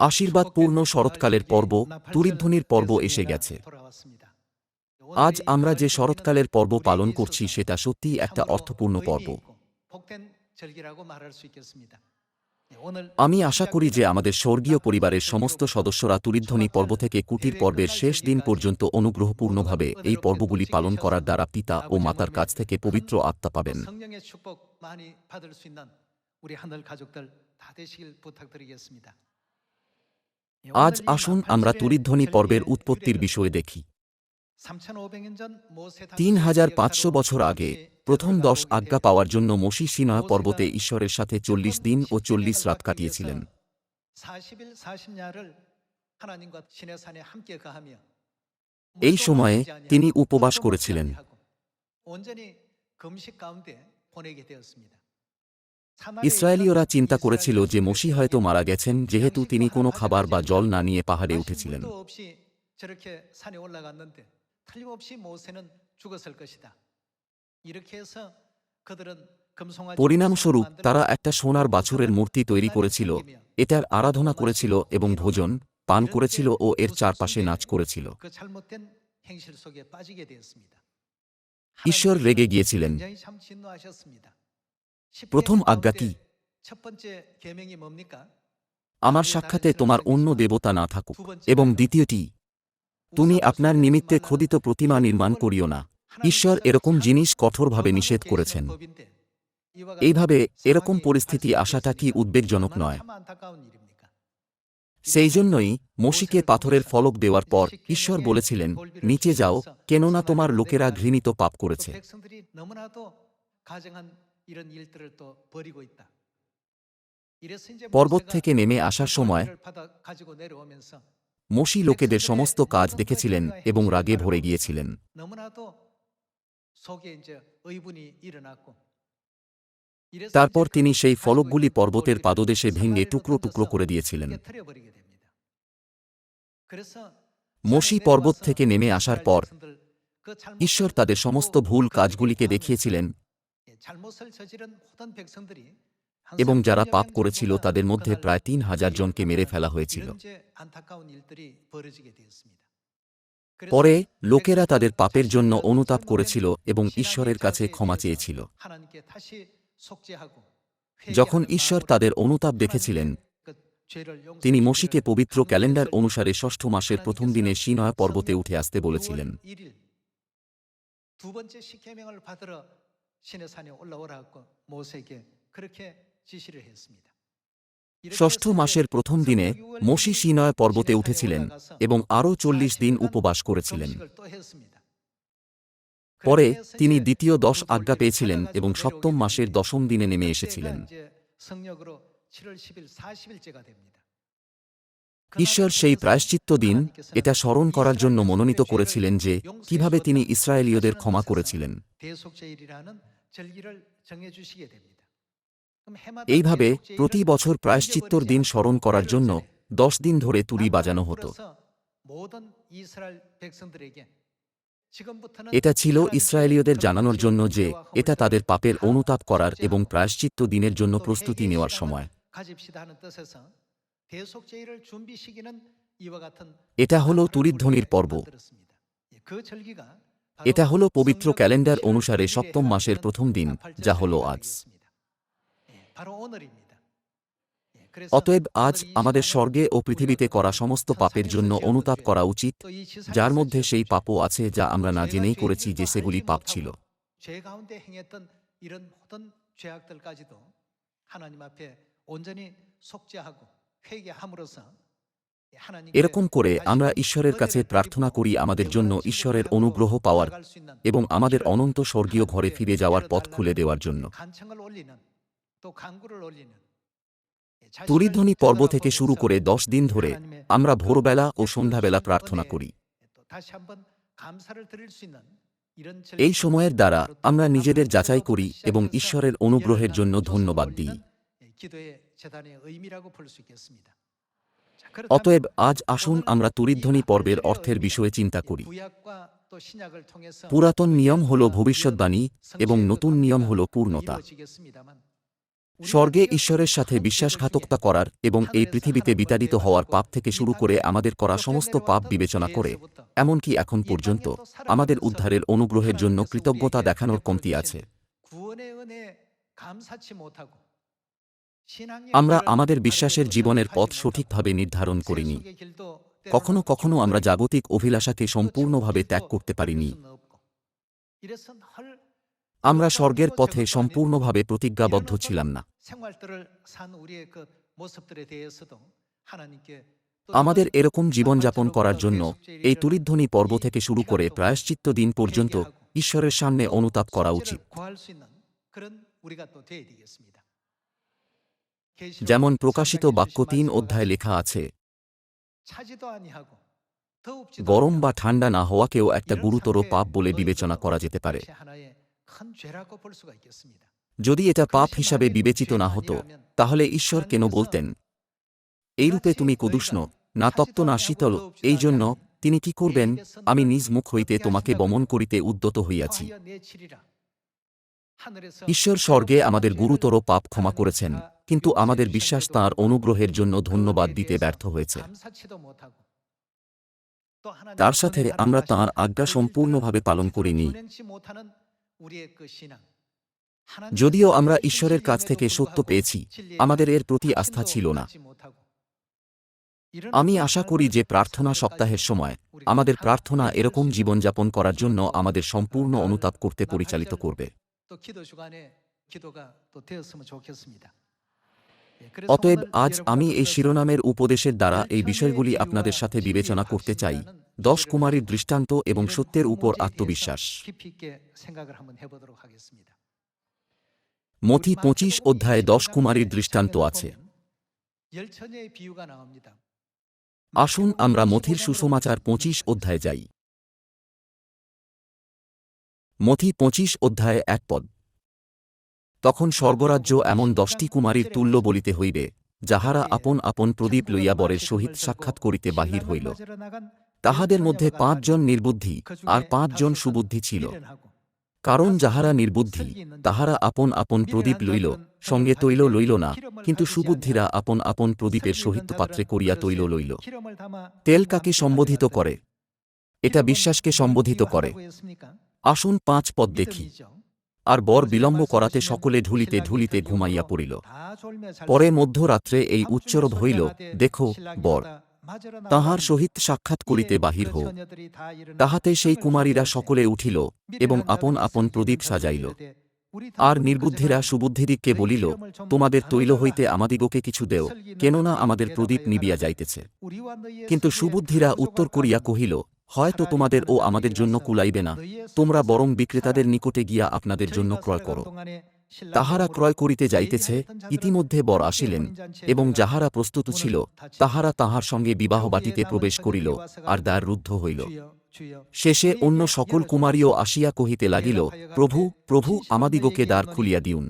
আশীর্বাদপূর্ণ শরৎকালের পর্ব তুরিধ্বনির পর্ব এসে গেছে আজ আমরা যে শরৎকালের পর্ব পালন করছি সেটা সত্যিই একটা অর্থপূর্ণ পর্ব আমি আশা করি যে আমাদের স্বর্গীয় পরিবারের সমস্ত সদস্যরা তুরিধ্বনি পর্ব থেকে কুটির পর্বের শেষ দিন পর্যন্ত অনুগ্রহপূর্ণভাবে এই পর্বগুলি পালন করার দ্বারা পিতা ও মাতার কাছ থেকে পবিত্র আত্মা পাবেন 성령의 축복 많이 받을 수 있는 우리 하늘 가족들 다 되시길 부탁드리겠습니다. আজ আসুন আমরা তুরিধ্বনি পর্বের উৎপত্তির বিষয়ে দেখি। তিন হাজার পাঁচশো বছর আগে প্রথম দশ আজ্ঞা পাওয়ার জন্য মসি সিনহা পর্বতে ঈশ্বরের সাথে চল্লিশ দিন ও চল্লিশ রাত কাটিয়েছিলেন। এই সময়ে তিনি উপবাস করেছিলেন। ইসরায়েলীয়রা চিন্তা করেছিল যে মসি হয়তো মারা গেছেন যেহেতু তিনি কোনো খাবার বা জল না নিয়ে পাহাড়ে উঠেছিলেন। পরিণামস্বরূপ তারা একটা সোনার বাছুরের মূর্তি তৈরি করেছিল। এটার আরাধনা করেছিল এবং ভোজন পান করেছিল ও এর চারপাশে নাচ করেছিল। ঈশ্বর রেগে গিয়েছিলেন। প্রথম আজ্ঞা কি আমার সাক্ষাতে তোমার অন্য দেবতা না থাকুক। এবং দ্বিতীয়টি তুমি আপনার নিমিত্তে খোদিত প্রতিমা নির্মাণ করিও না। ঈশ্বর এরকম জিনিস কঠোরভাবে নিষেধ করেছেন। এইভাবে এরকম পরিস্থিতি আসাটা কি উদ্বেগজনক নয়? সেই জন্যই মসিকে পাথরের ফলক দেওয়ার পর ঈশ্বর বলেছিলেন নিচে যাও কেননা তোমার লোকেরা ঘৃণিত পাপ করেছে। পর্বত থেকে নেমে আসার সময় মোশি লোকেদের সমস্ত কাজ দেখেছিলেন এবং রাগে ভরে গিয়েছিলেন। তারপর তিনি সেই ফলকগুলি পর্বতের পাদদেশে ভেঙে টুকরো টুকরো করে দিয়েছিলেন। মোশি পর্বত থেকে নেমে আসার পর ঈশ্বর তাদের সমস্ত ভুল কাজগুলিকে দেখিয়েছিলেন এবং যারা পাপ করেছিল তাদের মধ্যে প্রায় তিন হাজার জনকে মেরে ফেলা হয়েছিল। পরে লোকেরা তাদের পাপের জন্য অনুতাপ করেছিল এবং ঈশ্বরের কাছে ক্ষমা চেয়েছিল। যখন ঈশ্বর তাদের অনুতাপ দেখেছিলেন তিনি মসিকে পবিত্র ক্যালেন্ডার অনুসারে ষষ্ঠ মাসের প্রথম দিনে সিনয়া পর্বতে উঠে আসতে বলেছিলেন। 6월 1일 두 번째 십계명을 받으러 신의 산에 올라오라고 모세에게 그렇게 지시를 했습니다. 이렇게 ষষ্ঠ 해서 মাসের প্রথম দিনে 성경유월 মসি 1일 সিনয় পর্বতে 신의 산에 উঠেছিলেন 올라가서 এবং আরও চল্লিশ দিন 40일간 উপবাস করেছিলেন 금식을 또 했습니다. পরে 그렇게 해서 তিনি 이제 দ্বিতীয় দশ 그 আজ্ঞা 돌들이 পেয়েছিলেন 찾아가지고 এবং সপ্তম 내려오게 মাসের 됩니다. দশম দিনে নেমে 그때가 এসেছিলেন 이제 성력으로 7월 10일 40일째가 됩니다. ঈশ্বর সেই প্রায়শ্চিত্ত দিন এটা স্মরণ করার জন্য মনোনীত করেছিলেন যে কিভাবে তিনি ইসরায়েলীয়দের ক্ষমা করেছিলেন এইভাবে প্রতি বছর প্রায়শ্চিত্তর দিন স্মরণ করার জন্য দশ দিন ধরে তুলি বাজানো হতো। এটা ছিল ইসরায়েলীয়দের জানানোর জন্য যে এটা তাদের পাপের অনুতাপ করার এবং প্রায়শ্চিত্ত দিনের জন্য প্রস্তুতি নেওয়ার সময়। এটা হল তুরিধ্বনির পর্ব। 만들었습니다. 예, 그 절기가 바로 এটা হলো পবিত্র 성경 ক্যালেন্ডার 7월 অনুসারে 1일에 সপ্তম মাসের 해당되는 প্রথম দিন 나팔절 যা হলো 절기가 আজ 되겠습니다. 예, 바로 오늘입니다. 예, 그래서 অতএব আজ 오늘 이 আমাদের 시간은 স্বর্গে ও পৃথিবীতে 우리가 করা সমস্ত পাপের জন্য অনুতাপ করা উচিত 또이 지상에서 যার মধ্যে সেই 지었던 পাপও আছে যা আমরা না 죄가 জেনেই 죄인 করেছি 줄도 যে সেগুলি 알지 পাপ 못하고 ছিল 죄 가운데 행했던 이런 모든 죄악들까지도 하나님 앞에 온전히 속죄하고 회개함으로써 하나님께 এরকম করে আমরা ঈশ্বরের কাছে প্রার্থনা করি আমাদের জন্য ঈশ্বরের অনুগ্রহ পাওয়ার এবং আমাদের অনন্ত স্বর্গীয় ঘরে ফিরে যাওয়ার পথ খুলে দেওয়ার জন্য। তরিধ্বনি পর্ব থেকে শুরু করে দশ দিন ধরে আমরা ভোরবেলা ও সন্ধ্যাবেলা প্রার্থনা করি। এই সময়ের দ্বারা আমরা নিজেদের যাচাই করি এবং ঈশ্বরের অনুগ্রহের জন্য ধন্যবাদ দিই। অতএব আজ আসুন আমরা তুরিধ্বনি পর্বের অর্থের বিষয়ে চিন্তা করি পুরাতন নিয়ম হল ভবিষ্যৎবাণী এবং নতুন নিয়ম হল পূর্ণতা স্বর্গে ঈশ্বরের সাথে বিশ্বাসঘাতকতা করার এবং এই পৃথিবীতে বিতাড়িত হওয়ার পাপ থেকে শুরু করে আমাদের করা সমস্ত পাপ বিবেচনা করে এমনকি এখন পর্যন্ত আমাদের উদ্ধারের অনুগ্রহের জন্য কৃতজ্ঞতা দেখানোর কমতি আছে আমরা আমাদের বিশ্বাসের জীবনের পথ সঠিকভাবে নির্ধারণ করিনি। কখনো কখনো আমরা জাগতিক অভিলাষাকে সম্পূর্ণভাবে ত্যাগ করতে পারিনি। আমরা স্বর্গের পথে সম্পূর্ণভাবে প্রতিজ্ঞাবদ্ধ ছিলাম না। আমাদের এরকম জীবনযাপন করার জন্য এই তুলিধ্বনি পর্ব থেকে শুরু করে প্রায়শ্চিত্ত দিন পর্যন্ত ঈশ্বরের সামনে অনুতাপ করা উচিত। যেমন প্রকাশিত বাক্য তিন অধ্যায় লেখা আছে, গরম বা ঠান্ডা না হওয়াকেও একটা গুরুতর পাপ বলে বিবেচনা করা যেতে পারে। যদি এটা পাপ হিসাবে বিবেচিত না হতো, তাহলে ঈশ্বর কেন বলতেন, এইরূপে তুমি কুদুষ্ণ, না তপ্ত, না শীতল, এই জন্য তিনি কি করবেন? আমি নিজ মুখ হইতে তোমাকে বমন করিতে উদ্যত হইয়াছি। ঈশ্বর স্বর্গে আমাদের গুরুতর পাপ ক্ষমা করেছেন। কিন্তু আমাদের বিশ্বাস তাঁর অনুগ্রহের জন্য ধন্যবাদ দিতে ব্যর্থ হয়েছে। তার সাথে আমরা তাঁর আজ্ঞা সম্পূর্ণভাবে পালন করিনি। যদিও আমরা ঈশ্বরের কাছ থেকে সত্য পেয়েছি, আমাদের এর প্রতি আস্থা ছিল না। আমি আশা করি যে প্রার্থনা সপ্তাহের সময় আমাদের প্রার্থনা এরকম জীবনযাপন করার জন্য আমাদের সম্পূর্ণ অনুতাপ করতে পরিচালিত করবে। অতএব আজ আমি এই শিরোনামের উপদেশের দ্বারা এই বিষয়গুলি আপনাদের সাথে বিবেচনা করতে চাই। দশ কুমারীর দৃষ্টান্ত এবং সত্যের উপর আত্মবিশ্বাস। মথি পঁচিশ অধ্যায়ে দশ কুমারীর দৃষ্টান্ত আছে। আসুন আমরা মথির সুসমাচার পঁচিশ অধ্যায়ে যাই। মথি পঁচিশ অধ্যায়ে এক পদ। তখন স্বর্গরাজ্য এমন দশটি কুমারীর তুল্য বলিতে হইবে, যাহারা আপন আপন প্রদীপ লইয়া বরের সহিত সাক্ষাৎ করিতে বাহির হইল। তাহাদের মধ্যে পাঁচজন নির্বুদ্ধি আর পাঁচজন সুবুদ্ধি ছিল। কারণ যাহারা নির্বুদ্ধি, তাহারা আপন আপন প্রদীপ লইল, সঙ্গে তৈল লইল না, কিন্তু সুবুদ্ধিরা আপন আপন প্রদীপের সহিত পাত্রে করিয়া তৈল লইল। তেল কাকে সম্বোধিত করে? এটা বিশ্বাসকে সম্বোধিত করে। আসুন পাঁচ পদ দেখি। আর বর বিলম্ব করাতে সকলে ঢুলিতে ঢুলিতে ঘুমাইয়া পড়িল। পরে মধ্যরাত্রে এই উচ্চরব হইল, দেখো বর, তাহার সহিত সাক্ষাৎ করিতে বাহির হো তাহাতে সেই কুমারীরা সকলে উঠিল এবং আপন আপন প্রদীপ সাজাইল। আর নির্বুদ্ধিরা সুবুদ্ধিদিককে বলিল, তোমাদের তৈল হইতে আমাদিগকে কিছু দেও, কেননা আমাদের প্রদীপ নিবিয়া যাইতেছে। কিন্তু সুবুদ্ধিরা উত্তর করিয়া কহিল হয়তো তোমাদের ও আমাদের জন্য কুলাইবে না। তোমরা বরং বিক্রেতাদের নিকটে গিয়া আপনাদের জন্য ক্রয় করো। তাহারা ক্রয় করিতে যাইতেছে, ইতিমধ্যে বর আসিলেন, এবং যাহারা প্রস্তুত ছিল, তাহারা তাহার সঙ্গে বিবাহ বাটিতে প্রবেশ করিল, আর দ্বার রুদ্ধ হইল। শেষে অন্য সকল কুমারীও আসিয়া কহিতে লাগিল, প্রভু প্রভু আমাদিগকে দ্বার খুলিয়া দিউন।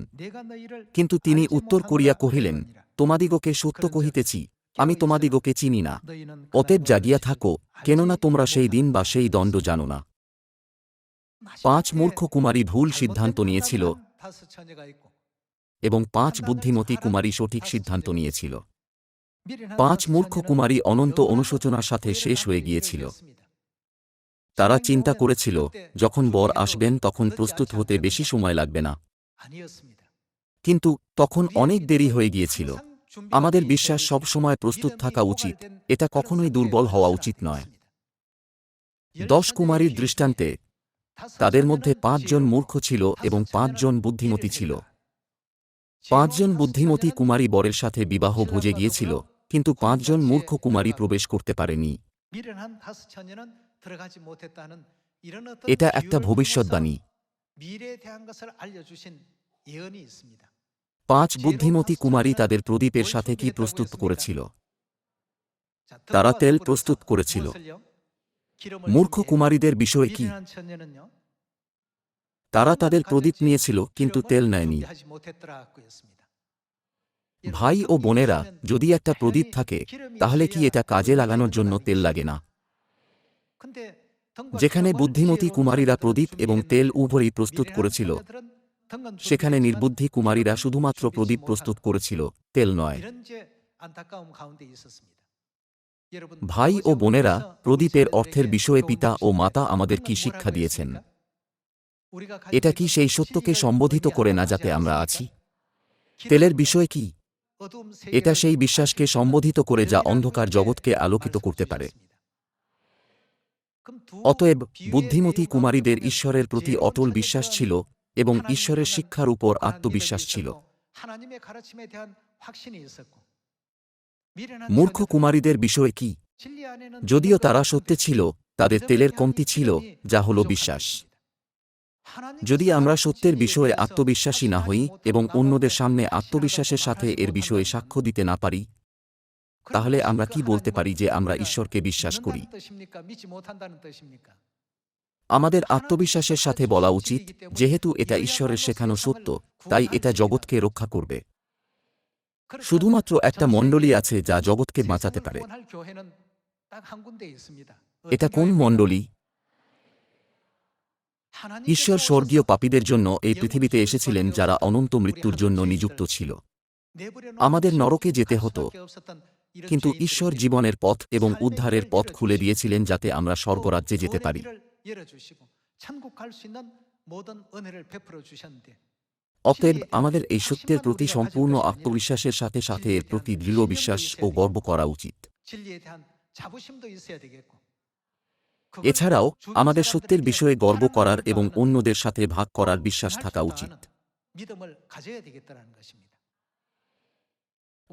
কিন্তু তিনি উত্তর করিয়া কহিলেন, তোমাদিগকে সত্য কহিতেছি আমি তোমাদিগকে চিনি না। অতএব জাগিয়া থাকো, কেননা তোমরা সেই দিন বা সেই দণ্ড জানো না। পাঁচ মূর্খ কুমারী ভুল সিদ্ধান্ত নিয়েছিল এবং পাঁচ বুদ্ধিমতী কুমারী সঠিক সিদ্ধান্ত নিয়েছিল। পাঁচ মূর্খ কুমারী অনন্ত অনুশোচনার সাথে শেষ হয়ে গিয়েছিল। তারা চিন্তা করেছিল, যখন বর আসবেন তখন প্রস্তুত হতে বেশি সময় লাগবে না। কিন্তু তখন অনেক দেরি হয়ে গিয়েছিল। আমাদের বিশ্বাস সব সময় প্রস্তুত থাকা উচিত। এটা কখনোই দুর্বল হওয়া উচিত নয়। দশ কুমারীর দৃষ্টান্তে তাদের মধ্যে পাঁচজন মূর্খ ছিল এবং পাঁচজন বুদ্ধিমতী ছিল। পাঁচজন বুদ্ধিমতী কুমারী বরের সাথে বিবাহ ভোজে গিয়েছিল কিন্তু পাঁচজন মূর্খ কুমারী প্রবেশ করতে পারেনি। এটা একটা ভবিষ্যৎবাণী। পাঁচ বুদ্ধিমতী কুমারী তাদের প্রদীপের সাথে কি প্রস্তুত করেছিল? তারা তেল প্রস্তুত করেছিল। মূর্খ কুমারীদের বিষয় কি? তারা তাদের প্রদীপ নিয়েছিল, কিন্তু তেল নেয়নি। ভাই ও বোনেরা, যদি একটা প্রদীপ থাকে, তাহলে কি এটা কাজে লাগানোর জন্য তেল লাগে না? যেখানে বুদ্ধিমতী কুমারীরা প্রদীপ এবং তেল উভয়ই প্রস্তুত করেছিল সেখানে নির্বুদ্ধি কুমারীরা শুধুমাত্র প্রদীপ প্রস্তুত করেছিল তেল নয়। ভাই ও বোনেরা প্রদীপের অর্থের বিষয়ে পিতা ও মাতা আমাদের কি শিক্ষা দিয়েছেন? এটা কি সেই সত্যকে সম্বোধিত করে না যাতে আমরা আছি? তেলের বিষয় কি? এটা সেই বিশ্বাসকে সম্বোধিত করে যা অন্ধকার জগৎকে আলোকিত করতে পারে। অতএব বুদ্ধিমতী কুমারীদের ঈশ্বরের প্রতি অটল বিশ্বাস ছিল এবং ঈশ্বরের শিক্ষার উপর আত্মবিশ্বাস ছিল। মূর্খ কুমারীদের বিষয় কি? যদিও তারা সত্যে ছিল তাদের তেলের কমতি ছিল যা হল বিশ্বাস। যদি আমরা সত্যের বিষয়ে আত্মবিশ্বাসী না হই এবং অন্যদের সামনে আত্মবিশ্বাসের সাথে এর বিষয়ে সাক্ষ্য দিতে না পারি তাহলে আমরা কি বলতে পারি যে আমরা ঈশ্বরকে বিশ্বাস করি? আমাদের আত্মবিশ্বাসের সাথে বলা উচিত, যেহেতু এটা ঈশ্বরের শেখানো সত্য, তাই এটা জগৎকে রক্ষা করবে। শুধুমাত্র একটা মণ্ডলী আছে যা জগৎকে বাঁচাতে পারে। এটা কোন মণ্ডলী? ঈশ্বর স্বর্গীয় পাপীদের জন্য এই পৃথিবীতে এসেছিলেন যারা অনন্ত মৃত্যুর জন্য নিযুক্ত ছিল। আমাদের নরকে যেতে হতো, কিন্তু ঈশ্বর জীবনের পথ এবং উদ্ধারের পথ খুলে দিয়েছিলেন যাতে আমরা স্বর্গরাজ্যে যেতে পারি। অতএব আমাদের এই সত্যের প্রতি সম্পূর্ণ আত্মবিশ্বাসের সাথে সাথে এর প্রতি দৃঢ় বিশ্বাস ও গর্ব করা উচিত এছাড়াও আমাদের সত্যের বিষয়ে গর্ব করার এবং অন্যদের সাথে ভাগ করার বিশ্বাস থাকা উচিত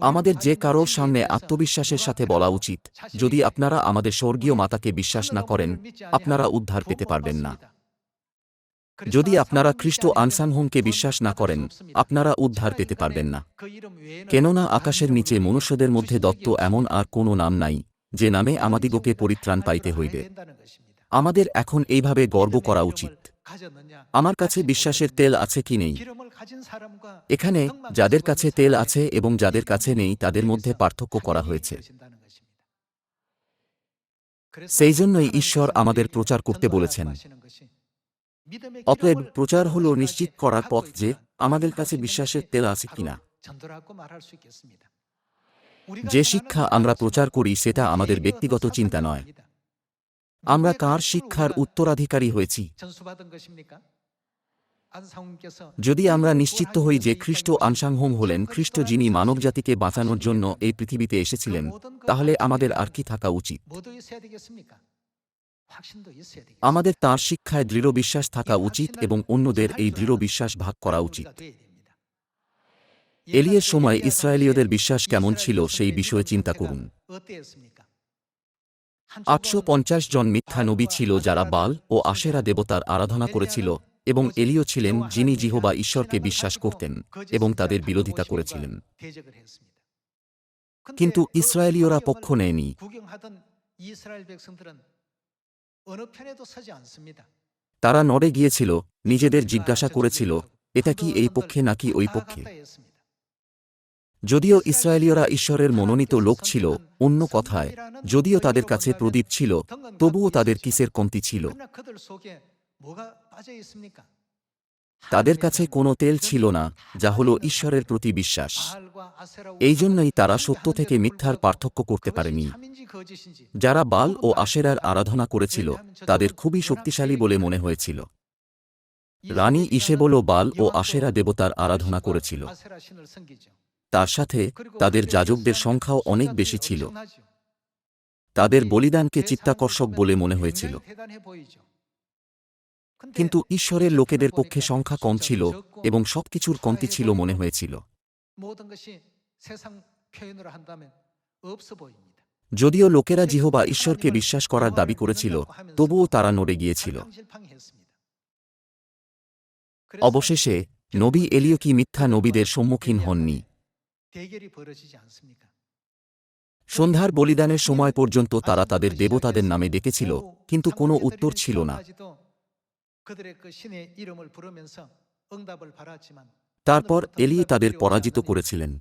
আমাদের যে কারোর সামনে আত্মবিশ্বাসের সাথে বলা উচিত। যদি আপনারা আমাদের স্বর্গীয় মাতাকে বিশ্বাস না করেন, আপনারা উদ্ধার পেতে পারবেন না। যদি আপনারা খ্রিস্ট আনসানহোমকে বিশ্বাস না করেন, আপনারা উদ্ধার পেতে পারবেন না। কেননা আকাশের নিচে মনুষ্যদের মধ্যে দত্ত এমন আর কোনো নাম নাই, যে নামে আমাদিগকে পরিত্রাণ পাইতে হইবে। আমাদের এখন এইভাবে গর্ব করা উচিত। আমার কাছে বিশ্বাসের তেল আছে কি নেই? এখানে যাদের কাছে তেল আছে এবং যাদের কাছে নেই তাদের মধ্যে পার্থক্য করা হয়েছে। সেই জন্যই ঈশ্বর আমাদের প্রচার করতে বলেছেন। অতএব প্রচার হল নিশ্চিত করার পথ যে আমাদের কাছে বিশ্বাসের তেল আছে কিনা। যে শিক্ষা আমরা প্রচার করি সেটা আমাদের ব্যক্তিগত চিন্তা নয়। আমরা কার শিক্ষার উত্তরাধিকারী হয়েছি? যদি আমরা নিশ্চিত হই যে খ্রিস্ট আনসাংহোম হলেন, খ্রিস্ট যিনি মানবজাতিকে বাঁচানোর জন্য এই পৃথিবীতে এসেছিলেন, তাহলে আমাদের আর কি থাকা উচিত? আমাদের তাঁর শিক্ষায় দৃঢ় বিশ্বাস থাকা উচিত এবং অন্যদের এই দৃঢ় বিশ্বাস ভাগ করা উচিত। এলিয়ের সময় ইসরায়েলীয়দের বিশ্বাস কেমন ছিল সেই বিষয়ে চিন্তা করুন। আটশো পঞ্চাশ জন মিথ্যা নবী ছিল যারা বাল ও আশেরা দেবতার আরাধনা করেছিল, এবং এলিও ছিলেন যিনি জিহবা ঈশ্বরকে বিশ্বাস করতেন এবং তাদের বিরোধিতা করেছিলেন। কিন্তু ইসরায়েলীয়রা পক্ষ নেয়নি। তারা নড়ে গিয়েছিল, নিজেদের জিজ্ঞাসা করেছিল, এটা কি এই পক্ষে নাকি ওই পক্ষে? যদিও ইসরায়েলীয়রা ঈশ্বরের মনোনীত লোক ছিল, অন্য কথায়, যদিও তাদের কাছে প্রদীপ ছিল, তবুও তাদের কিসের কমতি ছিল? তাদের কাছে কোনো তেল ছিল না, যা হল ঈশ্বরের প্রতি বিশ্বাস। এই জন্যই তারা সত্য থেকে মিথ্যার পার্থক্য করতে পারেনি। যারা বাল ও আশেরার আরাধনা করেছিল, তাদের খুবই শক্তিশালী বলে মনে হয়েছিল। রানী ইসেবলও বাল ও আশেরা দেবতার আরাধনা করেছিল। তার সাথে তাদের যাজকদের সংখ্যাও অনেক বেশি ছিল। তাদের বলিদানকে চিত্তাকর্ষক বলে মনে হয়েছিল। কিন্তু ঈশ্বরের লোকেদের পক্ষে সংখ্যা কম ছিল এবং সবকিছুর কমতি ছিল মনে হয়েছিল। যদিও লোকেরা জিহবা ঈশ্বরকে বিশ্বাস করার দাবি করেছিল, তবুও তারা নড়ে গিয়েছিল। অবশেষে নবী এলিও কি মিথ্যা নবীদের সম্মুখীন হননি। সন্ধ্যার বলিদানের সময় পর্যন্ত তারা তাদের দেবতাদের নামে ডেকেছিল কিন্তু কোনো উত্তর ছিল না। তারপর এলিয়ে তাদের পরাজিত করেছিলেন।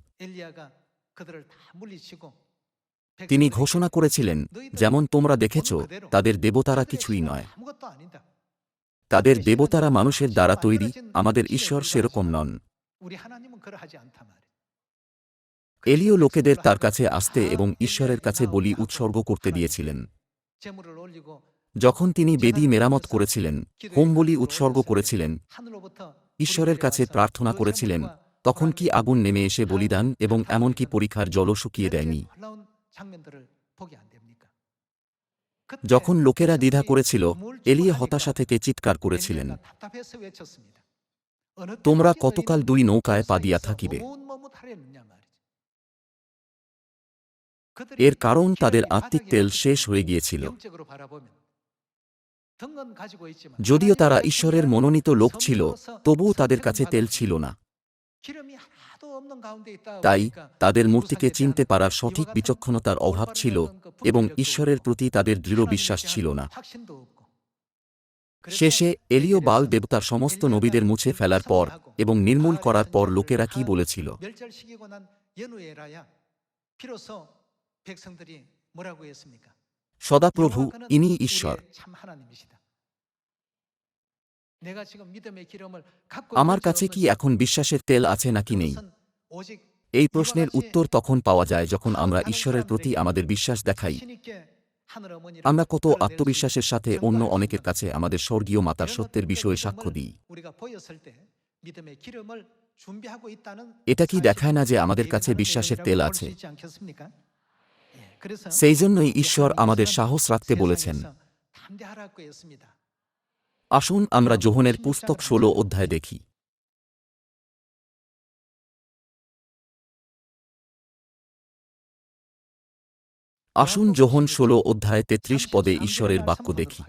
তিনি ঘোষণা করেছিলেন যেমন তোমরা দেখেছ তাদের দেবতারা কিছুই নয়। তাদের দেবতারা মানুষের দ্বারা তৈরি আমাদের ঈশ্বর সেরকম নন। এলিও লোকেদের তার কাছে আসতে এবং ঈশ্বরের কাছে বলি উৎসর্গ করতে দিয়েছিলেন। যখন তিনি বেদি মেরামত করেছিলেন, হোম বলি উৎসর্গ করেছিলেন, ঈশ্বরের কাছে প্রার্থনা করেছিলেন, তখন কি আগুন নেমে এসে বলিদান এবং এমনকি পরীক্ষার জল শুকিয়ে দেয়নি। যখন লোকেরা দ্বিধা করেছিল এলিয়ে হতাশা থেকে চিৎকার করেছিলেন। তোমরা কতকাল দুই নৌকায় পা দিয়া থাকিবে? এর কারণ তাদের আত্মিক তেল শেষ হয়ে গিয়েছিল। যদিও তারা ঈশ্বরের মনোনীত লোক ছিল, তবুও তাদের কাছে তেল ছিল না। তাই তাদের মূর্তিকে চিনতে পারা সঠিক বিচক্ষণতার অভাব ছিল এবং ঈশ্বরের প্রতি তাদের দৃঢ় বিশ্বাস ছিল না। শেষে এলিও বাল দেবতার সমস্ত নবীদের মুছে ফেলার পর এবং নির্মূল করার পর লোকেরা কি বলেছিল? সদাপ্রভু ইনি ঈশ্বর। আমার কাছে কি এখন বিশ্বাসের তেল আছে নাকি নেই? এই প্রশ্নের উত্তর তখন পাওয়া যায় যখন আমরা ঈশ্বরের প্রতি আমাদের বিশ্বাস দেখাই। আমরা কত আত্মবিশ্বাসের সাথে অন্য অনেকের কাছে আমাদের স্বর্গীয় মাতার সত্যের বিষয়ে সাক্ষ্য দিই। এটা কি দেখায় না যে আমাদের কাছে বিশ্বাসের তেল আছে? সেই জন্যই ঈশ্বর আমাদের সাহস রাখতে বলেছেন। আসুন আমরা যোহনের পুস্তক ষোলো অধ্যায় দেখি। আসুন যোহন ষোলো অধ্যায় তেত্রিশ পদে ঈশ্বরের বাক্য দেখি।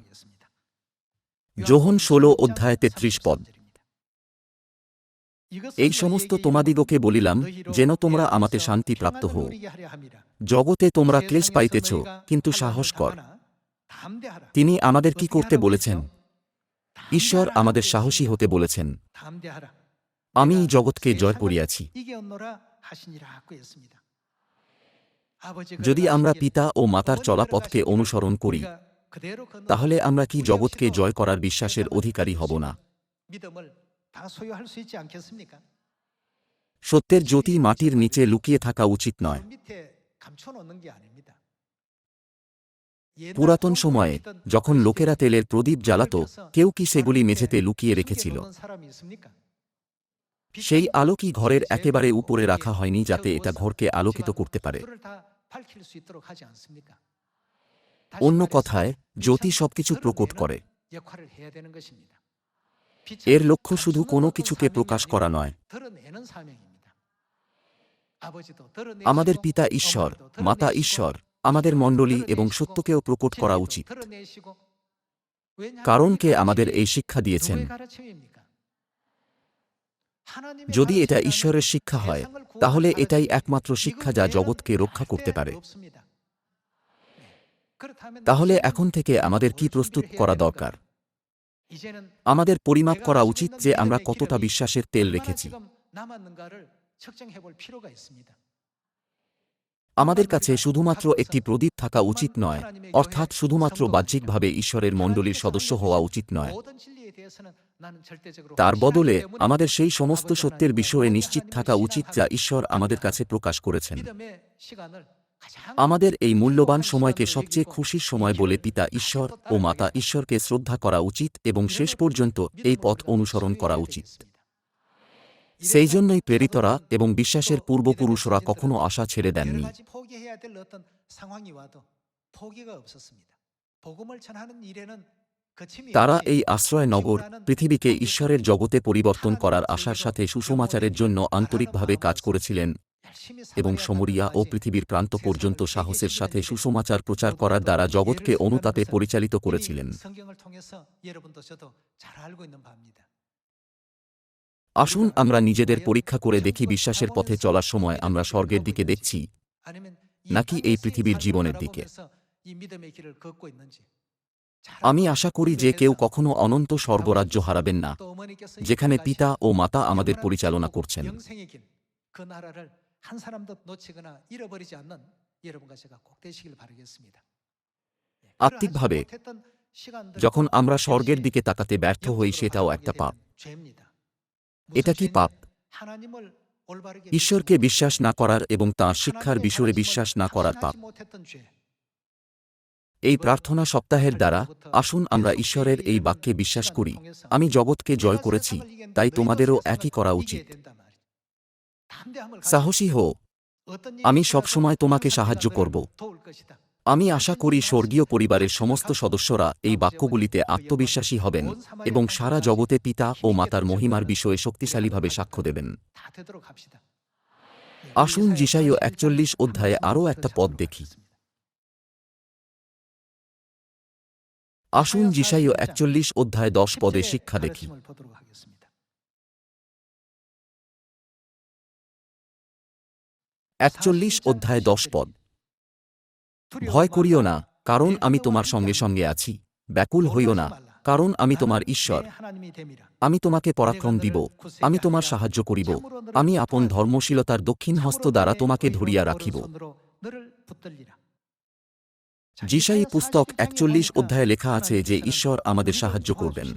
যোহন ষোলো অধ্যায় তেত্রিশ পদ। এই সমস্ত তোমাদিগকে বলিলাম, যেন তোমরা আমাতে শান্তি প্রাপ্ত হও। জগতে তোমরা ক্লেশ পাইতেছ, কিন্তু সাহস কর। তিনি আমাদের কি করতে বলেছেন? ঈশ্বর আমাদের সাহসী হতে বলেছেন। আমি জগৎকে জয় করিয়াছি। যদি আমরা পিতা ও মাতার চলা পথকে অনুসরণ করি, তাহলে আমরা কি জগৎকে জয় করার বিশ্বাসের অধিকারী হব না? সত্যের জ্যোতি মাটির নিচে লুকিয়ে থাকা উচিত নয়। পুরাতন সময়ে যখন লোকেরা তেলের প্রদীপ জ্বালাত কেউ কি সেগুলি মেঝেতে লুকিয়ে রেখেছিল? সেই আলো কি ঘরের একেবারে উপরে রাখা হয়নি যাতে এটা ঘরকে আলোকিত করতে পারে। অন্য কথায় জ্যোতি সবকিছু প্রকট করে। এর লক্ষ্য শুধু কোনো কিছুকে প্রকাশ করা নয়। আমাদের পিতা ঈশ্বর মাতা ঈশ্বর আমাদের মণ্ডলী এবং সত্যকেও প্রকট করা উচিত। কারণ কে আমাদের এই শিক্ষা দিয়েছেন? যদি এটা ঈশ্বরের শিক্ষা হয় তাহলে এটাই একমাত্র শিক্ষা যা জগৎকে রক্ষা করতে পারে। তাহলে এখন থেকে আমাদের কি প্রস্তুত করা দরকার? আমাদের পরিমাপ করা উচিত যে আমরা কতটা বিশ্বাসের তেল রেখেছি। আমাদের কাছে শুধুমাত্র একটি প্রদীপ থাকা উচিত নয় অর্থাৎ শুধুমাত্র বাহ্যিকভাবে ঈশ্বরের মণ্ডলীর সদস্য হওয়া উচিত নয়। তার বদলে আমাদের সেই সমস্ত সত্যের বিষয়ে নিশ্চিত থাকা উচিত যা ঈশ্বর আমাদের কাছে প্রকাশ করেছেন। আমাদের এই মূল্যবান সময়কে সবচেয়ে খুশির সময় বলে পিতা ঈশ্বর ও মাতা ঈশ্বরকে শ্রদ্ধা করা উচিত এবং শেষ পর্যন্ত এই পথ অনুসরণ করা উচিত। সেই জন্যই প্রেরিতরা এবং বিশ্বাসের পূর্বপুরুষরা কখনো আশা ছেড়ে দেননি। তারা এই আশ্রয় নগর পৃথিবীকে ঈশ্বরের জগতে পরিবর্তন করার আশার সাথে সুসমাচারের জন্য আন্তরিকভাবে কাজ করেছিলেন। এবং সমরিয়া ও পৃথিবীর প্রান্ত পর্যন্ত সাহসের সাথে সুসমাচার প্রচার করার দ্বারা জগৎকে অনুতাপে পরিচালিত করেছিলেন। আসুন আমরা নিজেদের পরীক্ষা করে দেখি বিশ্বাসের পথে চলার সময় আমরা স্বর্গের দিকে দেখছি নাকি এই পৃথিবীর জীবনের দিকে? আমি আশা করি যে কেউ কখনো অনন্ত স্বর্গরাজ্য হারাবেন না যেখানে পিতা ও মাতা আমাদের পরিচালনা করছেন। 한 사람도 놓치거나 잃어버리지 않는 여러분과 제가 꼭 되시길 바라겠습니다. আত্মিকভাবে যখন আমরা স্বর্গের দিকে তাকাতে ব্যর্থ হই সেটাও একটা পাপ এটা কি পাপ ঈশ্বরকে বিশ্বাস না করার এবং তাঁর শিক্ষার বিষয়ে বিশ্বাস না করার পাপ এই প্রার্থনা সপ্তাহের দ্বারা আসুন আমরা ঈশ্বরের এই বাক্যে বিশ্বাস করি আমি জগৎকে জয় করেছি তাই তোমাদেরও একই করা উচিত সাহসী হো আমি সবসময় তোমাকে সাহায্য করব। আমি আশা করি স্বর্গীয় পরিবারের সমস্ত সদস্যরা এই বাক্যগুলিতে আত্মবিশ্বাসী হবেন এবং সারা জগতে পিতা ও মাতার মহিমার বিষয়ে শক্তিশালীভাবে সাক্ষ্য দেবেন। আসুন যিশাইও একচল্লিশ অধ্যায়ে আরও একটা পদ দেখি। আসুন যিশাইও একচল্লিশ অধ্যায় দশ পদে শিক্ষা দেখি। একচল্লিশ অধ্যায় দশ পদ। ভয় করিও না, কারণ আমি তোমার সঙ্গে সঙ্গে আছি। ব্যাকুল হইও না, কারণ আমি তোমার ঈশ্বর। আমি তোমাকে পরাক্রম দিব, আমি তোমার সাহায্য করিব, আমি আপন ধর্মশীলতার দক্ষিণ হস্ত দ্বারা তোমাকে ধরিয়া রাখিব। যিশাই পুস্তক একচল্লিশ অধ্যায়ে লেখা আছে যে ঈশ্বর আমাদের সাহায্য করবেন।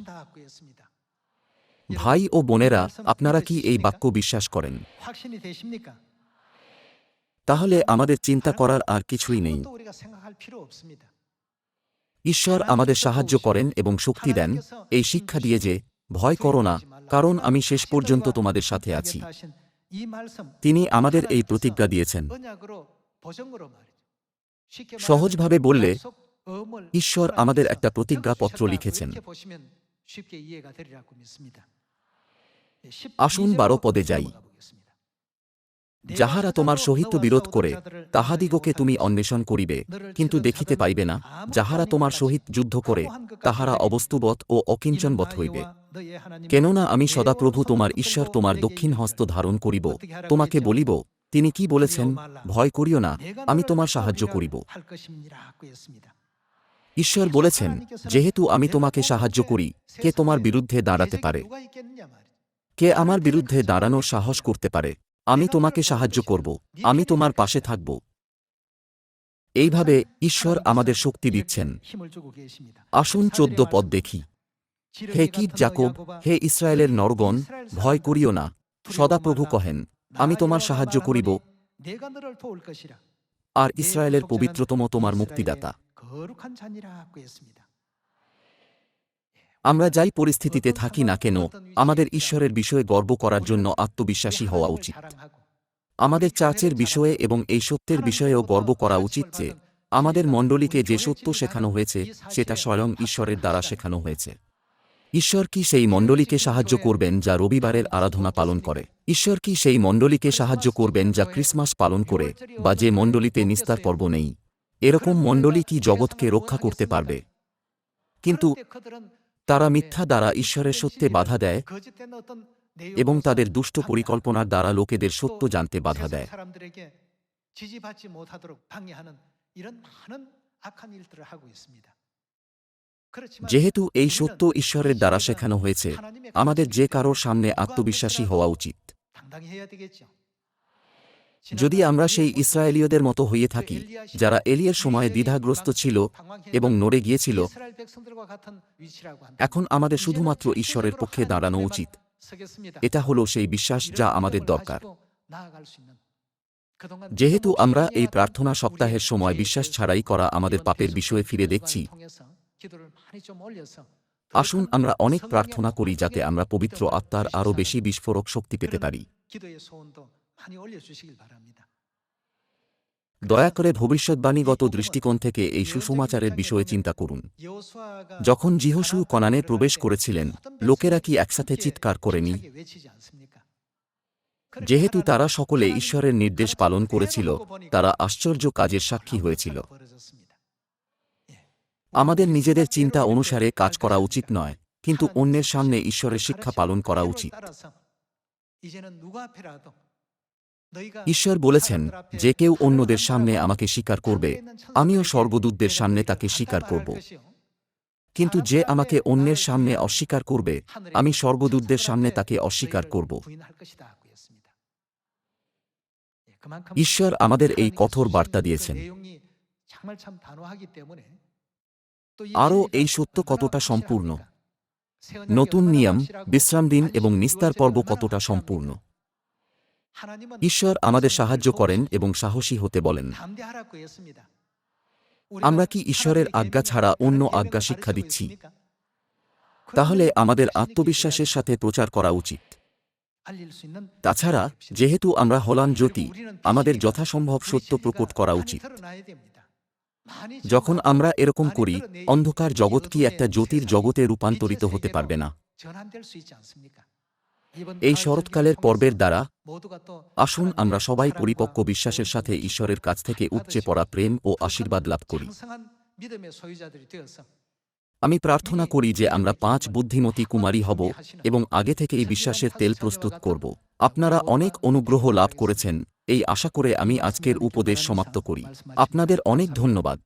ভাই ও বোনেরা, আপনারা কি এই বাক্য বিশ্বাস করেন? তাহলে আমাদের চিন্তা করার আর কিছুই নেই। ঈশ্বর আমাদের সাহায্য করেন এবং শক্তি দেন। এই শিক্ষা দিয়ে যে ভয় করো না কারণ আমি শেষ পর্যন্ত তোমাদের সাথে আছি। তিনি আমাদের এই প্রতিজ্ঞা দিয়েছেন। সহজভাবে বললে ঈশ্বর আমাদের একটা প্রতিজ্ঞাপত্র লিখেছেন। আসুন বারো পদে যাই। যাহারা তোমার সহিত বিরোধ করে, তাহাদিগকে তুমি অন্বেষণ করিবে, কিন্তু দেখিতে পাইবে না, যাহারা তোমার সহিত যুদ্ধ করে, তাহারা অবস্তুবৎ ও অকিঞ্চনবৎ হইবে। কেননা আমি সদাপ্রভু তোমার ঈশ্বর তোমার দক্ষিণ হস্ত ধারণ করিব, তোমাকে বলিব, তিনি কি বলেছেন, ভয় করিও না, আমি তোমার সাহায্য করিব। ঈশ্বর বলেছেন, যেহেতু আমি তোমাকে সাহায্য করি, কে তোমার বিরুদ্ধে দাঁড়াতে পারে? কে আমার বিরুদ্ধে দাঁড়ানোর সাহস করতে পারে? আমি তোমাকে সাহায্য করব, আমি তোমার পাশে থাকব। এইভাবে ঈশ্বর আমাদের শক্তি দিচ্ছেন। আসুন চোদ্দ পদ দেখি। হে কিট জাকব, হে ইসরায়েলের নরগণ, ভয় করিও না, সদাপ্রভু কহেন, আমি তোমার সাহায্য করিব। আর ইসরায়েলের পবিত্রতম তোমার মুক্তিদাতা। আমরা যাই পরিস্থিতিতে থাকি না কেন, আমাদের ঈশ্বরের বিষয়ে গর্ব করার জন্য আত্মবিশ্বাসী হওয়া উচিত। আমাদের চার্চের বিষয়ে এবং এই সত্যের বিষয়েও গর্ব করা উচিত যে, আমাদের মণ্ডলীকে যে সত্য শেখানো হয়েছে, সেটা স্বয়ং ঈশ্বরের দ্বারা শেখানো হয়েছে। ঈশ্বর কি সেই মণ্ডলীকে সাহায্য করবেন যা রবিবারের আরাধনা পালন করে? ঈশ্বর কি সেই মণ্ডলীকে সাহায্য করবেন যা ক্রিসমাস পালন করে, বা যে মণ্ডলীতে নিস্তার পর্ব নেই? এরকম মণ্ডলী কি জগৎকে রক্ষা করতে পারবে? কিন্তু তারা মিথ্যা দ্বারা ঈশ্বরের সত্যে বাধা দেয় এবং তাদের দুষ্ট পরিকল্পনার দ্বারা লোকেদের সত্য জানতে বাধা দেয়। যেহেতু এই সত্য ঈশ্বরের দ্বারা শেখানো হয়েছে, আমাদের যে কারোর সামনে আত্মবিশ্বাসী হওয়া উচিত। যদি আমরা সেই ইসরায়েলীয়দের মতো হয়ে থাকি, যারা এলিয়ের সময়ে দ্বিধাগ্রস্ত ছিল এবং নড়ে গিয়েছিল, এখন আমাদের শুধুমাত্র ঈশ্বরের পক্ষে দাঁড়ানো উচিত। এটা হলো সেই বিশ্বাস যা আমাদের দরকার। যেহেতু আমরা এই প্রার্থনা সপ্তাহের সময় বিশ্বাস ছাড়াই করা আমাদের পাপের বিষয়ে ফিরে দেখছি, আসুন আমরা অনেক প্রার্থনা করি যাতে আমরা পবিত্র আত্মার আরও বেশি বিস্ফোরক শক্তি পেতে পারি। দয়া করে ভবিষ্যৎবাণীগত দৃষ্টিকোণ থেকে এই সুসমাচারের বিষয়ে চিন্তা করুন যখন জিহসু কনানে প্রবেশ করেছিলেন লোকেরা কি একসাথে চিৎকার করেনি যেহেতু তারা সকলে ঈশ্বরের নির্দেশ পালন করেছিল তারা আশ্চর্য কাজের সাক্ষী হয়েছিল আমাদের নিজেদের চিন্তা অনুসারে কাজ করা উচিত নয় কিন্তু অন্যের সামনে ঈশ্বরের শিক্ষা পালন করা উচিত ঈশ্বর বলেছেন, যে কেউ অন্যদের সামনে আমাকে স্বীকার করবে, আমিও সর্বদূতদের সামনে তাকে স্বীকার করব। কিন্তু যে আমাকে অন্যের সামনে অস্বীকার করবে, আমি সর্বদূতদের সামনে তাকে অস্বীকার করব। ঈশ্বর আমাদের এই কঠোর বার্তা দিয়েছেন। আরও এই সত্য কতটা সম্পূর্ণ? নতুন নিয়ম, বিশ্রাম দিন এবং নিস্তার পর্ব কতটা সম্পূর্ণ? ঈশ্বর আমাদের সাহায্য করেন এবং সাহসী হতে বলেন। আমরা কি ঈশ্বরের আজ্ঞা ছাড়া অন্য আজ্ঞা শিক্ষা দিচ্ছি? তাহলে আমাদের আত্মবিশ্বাসের সাথে প্রচার করা উচিত। তাছাড়া যেহেতু আমরা হলাম জ্যোতি আমাদের যথাসম্ভব সত্য প্রকট করা উচিত। যখন আমরা এরকম করি অন্ধকার জগৎ কি একটা জ্যোতির জগতে রূপান্তরিত হতে পারবে না। এই শরৎকালের পর্বের দ্বারা, আসুন আমরা সবাই পরিপক্ক বিশ্বাসের সাথে ঈশ্বরের কাছ থেকে উপচে পড়া প্রেম ও আশীর্বাদ লাভ করি। আমি প্রার্থনা করি যে আমরা পাঁচ বুদ্ধিমতী কুমারী হব এবং আগে থেকে এই বিশ্বাসের তেল প্রস্তুত করব। আপনারা অনেক অনুগ্রহ লাভ করেছেন, এই আশা করে আমি আজকের উপদেশ সমাপ্ত করি। আপনাদের অনেক ধন্যবাদ।